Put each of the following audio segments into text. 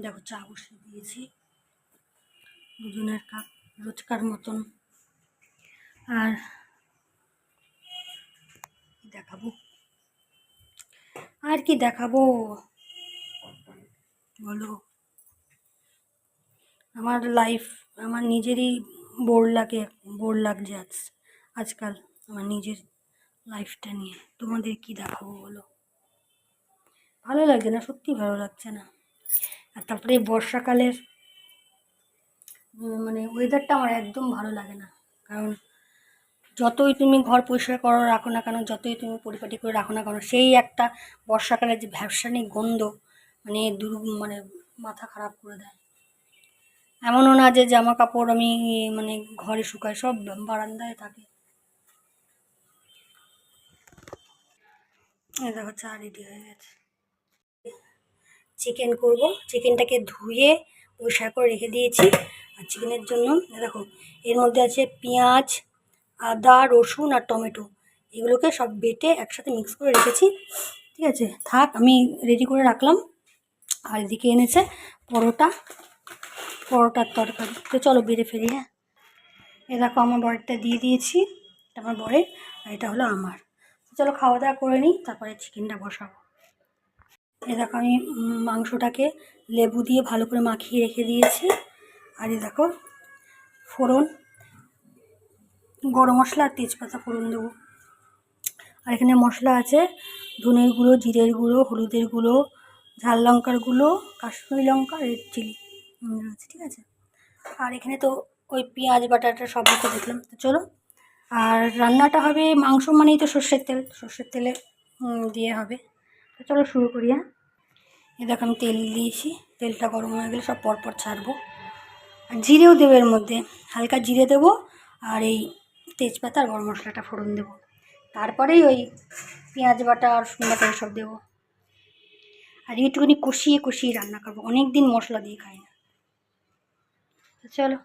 দেখো, চা বসিয়ে দিয়েছি। দুজনের কাপ রোজকার মতন। আর দেখাবো? আর কি দেখাবো? বলো। আমার লাইফ আমার নিজেরই বোর লাগে বোর লাগছে আজ, আজকাল আমার নিজের লাইফটা নিয়ে। তোমাদের কি দেখাবো বলো? ভালো লাগছে না? সত্যি ভালো লাগছে না। আর তারপরে বর্ষাকালের মানে ওয়েদারটা আমার একদম ভালো লাগে না। কারণ যতই তুমি ঘর পরিষ্কার করো রাখো না কেন, যতই তুমি পরিপাটি করে রাখো না কেন, সেই একটা বর্ষাকালের যে ভ্যাবসানিক গন্ধ মানে দুর মানে মাথা খারাপ করে দেয়। এমনও না যে জামা কাপড় আমি মানে ঘরে শুকাই, সব বারান্দায় থাকে। এটা হচ্ছে আর রেডি হয়ে গেছে। চিকেন করব। চিকেনটাকে ধুয়ে পরিষ্কার করে রেখে দিয়েছি। আর চিকেনের জন্য, দেখো, এর মধ্যে আছে পেঁয়াজ, আদা, রসুন আর টমেটো। এগুলোকে সব বেটে একসাথে মিক্স করে রেখেছি। ঠিক আছে? থাক, আমি রেডি করে রাখলাম। আর এদিকে এনেছে পরোটা। পরোটার তরকারি। তো চলো বেড়ে ফেলি হ্যাঁ? এ দেখো, আমার বরেরটা দিয়ে দিয়েছি। আমার বরের, আর এটা হলো আমার। চলো খাওয়া দাওয়া করে নিই, তারপরে চিকেনটা বসাবো। এ দেখো আমি মাংসটাকে লেবু দিয়ে ভালো করে মাখিয়ে রেখে দিয়েছি। আর এ দেখো ফোড়ন, গরম মশলা আর তেজপাতা ফোড়ন দেবো। আর এখানে মশলা আছে ধনের গুঁড়ো, জিরের গুঁড়ো, হলুদের গুঁড়ো, ঝাল লঙ্কার গুঁড়ো, কাশ্মীরি লঙ্কা রেড চিলি আছে, ঠিক আছে? আর এখানে তো ওই পেঁয়াজ, বাটাটা সব কিছু দেখলাম। তো চলো, আর রান্নাটা হবে মাংস মানেই তো সর্ষের তেল। সর্ষের তেলে দিয়ে হবে। তো চলো শুরু করি হ্যাঁ? এ দেখো আমি তেল দিয়েছি, তেলটা গরম হয়ে গেলে সব পরপর ছাড়বো। আর জিরেও দেবো এর মধ্যে, হালকা জিরে দেবো আর এই তেজপাতা আর গরম মশলাটা ফোড়ন দেবো। তারপরেই ওই পেঁয়াজ বাটা আর রসুন বাটা সব দেবো। আর একটুখানি কষিয়ে কষিয়ে রান্না করব অনেক দিন মশলা দিয়ে খাই না। চলো,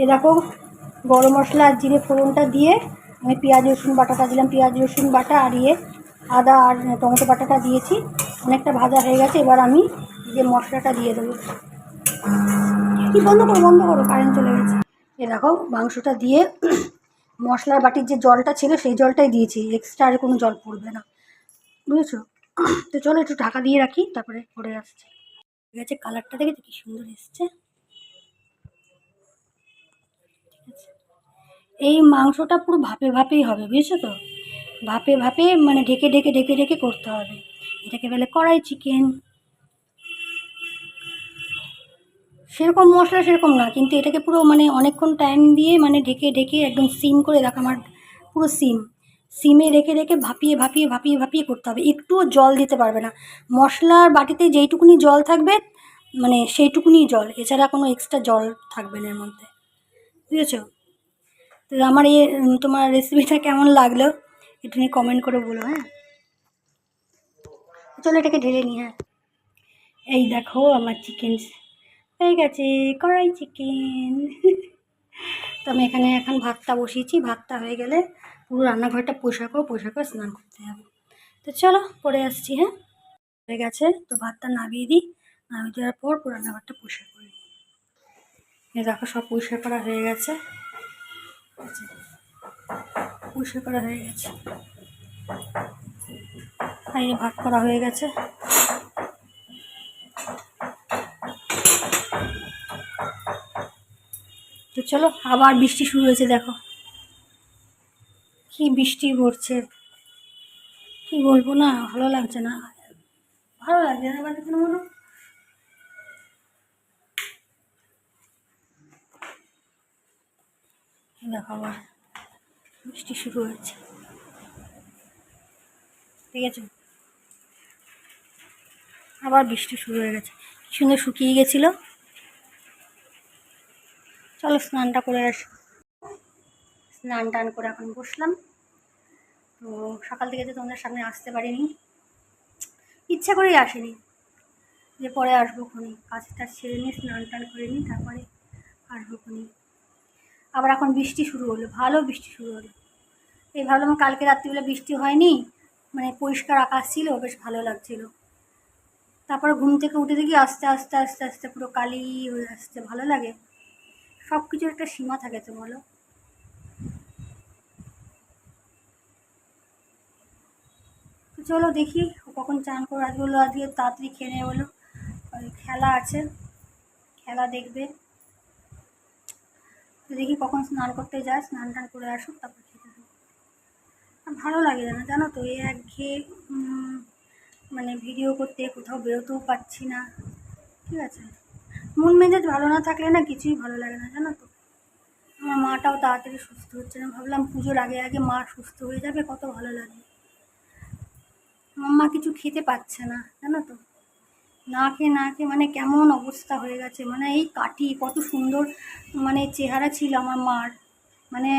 এ দেখো গরম মশলা আর জিরে ফোড়নটা দিয়ে আমি পেঁয়াজ রসুন বাটাটা দিলাম, পেঁয়াজ রসুন বাটা আর ইয়ে আদা আর টমেটো বাটাটা দিয়েছি। অনেকটা ভাজা হয়ে গেছে, এবার আমি যে মশলাটা দিয়ে দেবো। কি বন্ধ করো বন্ধ করো কারেন্ট চলে গেছে। এ দেখো, মাংসটা দিয়ে মশলার বাটির যে জলটা ছিল, সেই জলটাই দিয়েছি। এক্সট্রা আর কোনো জল পড়বে না। বুঝেছ? তো চলো একটু ঢাকা দিয়ে রাখি, তারপরে পরে আসছে। ঠিক আছে কালারটা দেখেছ? কি সুন্দর এসছে। এই মাংসটা পুরো ভাপে ভাপেই হবে, বুঝেছ তো? ভাপে ভাপে মানে ঢেকে ঢেকে ঢেকে ঢেকে করতে হবে। এটাকে বলে কড়াই চিকেন সেরকম মশলা সেরকম না কিন্তু এটাকে পুরো মানে অনেকক্ষণ টাইম দিয়ে মানে ঢেকে ঢেকে একদম সিম করে রাখা আমার পুরো সিম। সিমে রেখে রেখে ভাপিয়ে ভাপিয়ে ভাপিয়ে ভাপিয়ে করতে হবে। একটুও জল দিতে পারবে না। মশলার বাটিতে যেইটুকুনি জল থাকবে মানে সেইটুকুনি জল। এছাড়া কোনো এক্সট্রা জল থাকবে না এর মধ্যে। বুঝেছ? তো আমার উম, তোমার রেসিপিটা কেমন লাগল? একটু নিয়ে কমেন্ট করে বলো হ্যাঁ? চলো এটাকে ঢেলে নিই হ্যাঁ। এই দেখো আমার চিকেন হয়ে গেছে, কড়াই চিকেন তো আমি এখানে এখন ভাতটা বসিয়েছি, ভাতটা হয়ে গেলে পুরো রান্নাঘরটা পরিষ্কার করে স্নান করতে যাব তো চলো পরে আসছি হ্যাঁ? হয়ে গেছে, তো ভাতটা নামিয়ে দিই, নামিয়ে দেওয়ার পর পুরো রান্নাঘরটা পরিষ্কার করে নিই। দেখো সব পরিষ্কার করা হয়ে গেছে। পরিষ্কার করা হয়ে গেছে। যে ভাত করা হয়ে গেছে। তো চলো, আবার বৃষ্টি শুরু হয়েছে, দেখো। কি বৃষ্টি পড়ছে। কি বলব না, ভালো লাগছে না। ভালো লাগছে না, এবার কোনো এই দেখো আবার বৃষ্টি শুরু হয়েছে। ঠিক আছে আবার বৃষ্টি শুরু হয়ে গেছে। সুন্দর শুকিয়ে গেছিল। চলো স্নানটা করে আসি। স্নান টান করে এখন বসলাম। তো সকাল থেকে তো তোমাদের সামনে আসতে পারিনি। ইচ্ছা করেই আসেনি। যে পরে আসব খুনি। কাজ টাজ ছেড়ে নিয়ে স্নান টান করে নিই তারপরে আসব খুনি। আবার এখন বৃষ্টি শুরু হলো। ভালো বৃষ্টি শুরু হলো। এই ভাবলাম কালকে রাত্রিবেলা বৃষ্টি হয়নি। মানে পরিষ্কার আকাশ ছিল, বেশ ভালো লাগছিল। তারপরে ঘুম থেকে উঠে দেখি আস্তে আস্তে আস্তে আস্তে পুরো কালি হয়ে আসছে, ভালো লাগে। সব কিছুর একটা সীমা থাকে তো বলো? চলো দেখি কখন চান করে আজকে বলল, আজকে তাড়াতাড়ি খেয়ে নেবে বলো। খেলা আছে, খেলা দেখবে। দেখি কখন স্নান করতে যায়, স্নান টান করে আসুক, তারপর খেতে ভালো লাগে না জানো তো এই একঘেয়ে মানে ভিডিও করতে কোথাও বেরোতেও পারছি না। ঠিক আছে? মন মেজাজ ভালো না থাকলে না কিছুই ভালো লাগে না, জানো তো? আমার মাটাও তাড়াতাড়ি সুস্থ হচ্ছে না। ভাবলাম পুজোর আগে আগে মা সুস্থ হয়ে যাবে, কত ভালো লাগে। আমার মা কিছু খেতে পাচ্ছে না, জানো তো? না খেয়ে না খেয়ে মানে কেমন অবস্থা হয়ে গেছে। মানে এই কাটি কত সুন্দর মানে চেহারা ছিল আমার মার। মানে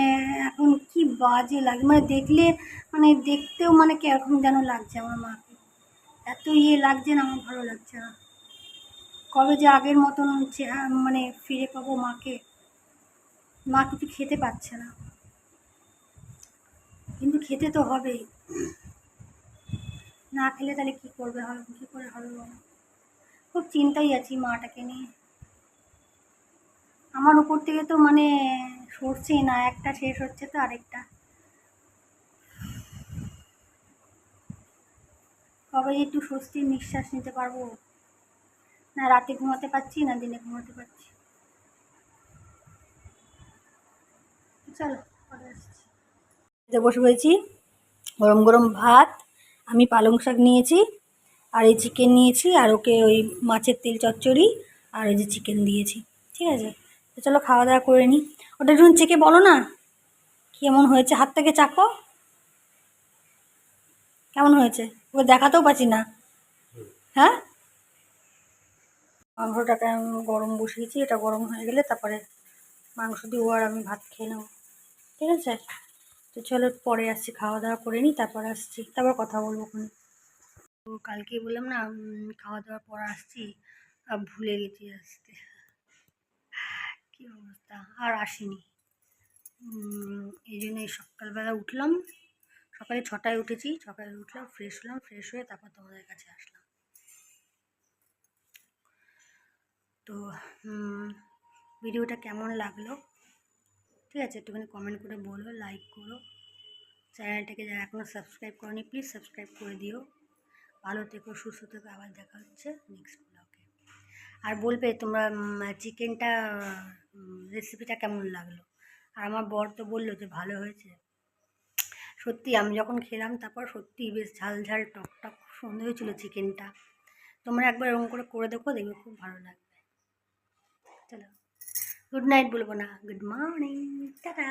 এখন কি বাজে লাগে মানে দেখলে মানে দেখতেও মানে কীরকম যেন লাগছে আমার মাকে। এত ইয়ে লাগছে না, আমার ভালো লাগছে না। কবে যে আগের মতন চেহারা মানে ফিরে পাবো মাকে। মা কিছু খেতে পাচ্ছে না। কিন্তু খেতে তো হবেই। না খেলে তাহলে কী করবে? হবে কী করে হবে খুব চিন্তাই আছি মাটাকে নিয়ে। আমার উপর থেকে তো মানে সরছেই না, একটা শেষ হচ্ছে তো আরেকটা। কবে একটু স্বস্তির নিঃশ্বাস নিতে পারব। না, রাতে ঘুমাতে পারছি, না দিনে ঘুমাতে পারছি। চলো বসে পড়েছি গরম গরম ভাত, আমি পালং শাক নিয়েছি, আর এই চিকেন নিয়েছি, আর ওকে ওই মাছের তেল চচ্চড়ি, আর এই যে চিকেন দিয়েছি। ঠিক আছে? তো চলো খাওয়া দাওয়া করে নিই ওটা একটু চেকে বলো না, কেমন হয়েছে? হাত থেকে চাকো কেমন হয়েছে? ওকে দেখাতেও পাচ্ছি না। হ্যাঁ? মাংসটাকে আমি গরম বসিয়েছি, এটা গরম হয়ে গেলে তারপরে মাংস দিয়ে আর আমি ভাত খেয়ে নেব। ঠিক আছে? তো চলো পরে আসছি, খাওয়া দাওয়া করে নিই, তারপর আসছি। তারপর কথা বলব ওখানে। তো কালকে বললাম না খাওয়া দাওয়ার পর আসছি, আর ভুলে গেছি আসতে। কী অবস্থা? আর আসিনি। এই জন্য সকালবেলা উঠলাম সকালে ছটায় উঠেছি সকালে উঠলাম ফ্রেশ হলাম ফ্রেশ হয়ে তারপর তোমাদের কাছে আসলাম। তো ভিডিওটা কেমন লাগল? ঠিক আছে, একটুখানি কমেন্ট করে বলো লাইক করো। চ্যানেলটাকে যারা এখনও সাবস্ক্রাইব করনি প্লিজ সাবস্ক্রাইব করে দিও। ভালো থেকো, সুস্থ থেকো, আবার দেখা হচ্ছে নেক্সট ব্লগে আর বলবে তোমরা চিকেনটা রেসিপিটা কেমন লাগল? আর আমার বর তো বলল যে ভালো হয়েছে। সত্যি আমি যখন খেলাম, তারপর সত্যি বেশ ঝাল ঝাল টক টক খুব সুন্দর হয়েছিলো চিকেনটা তোমরা একবার এরকম করে করে দেখো, দেখবে খুব ভালো লাগবে। চলো গুড নাইট বলব না গুড মর্নিং টাটা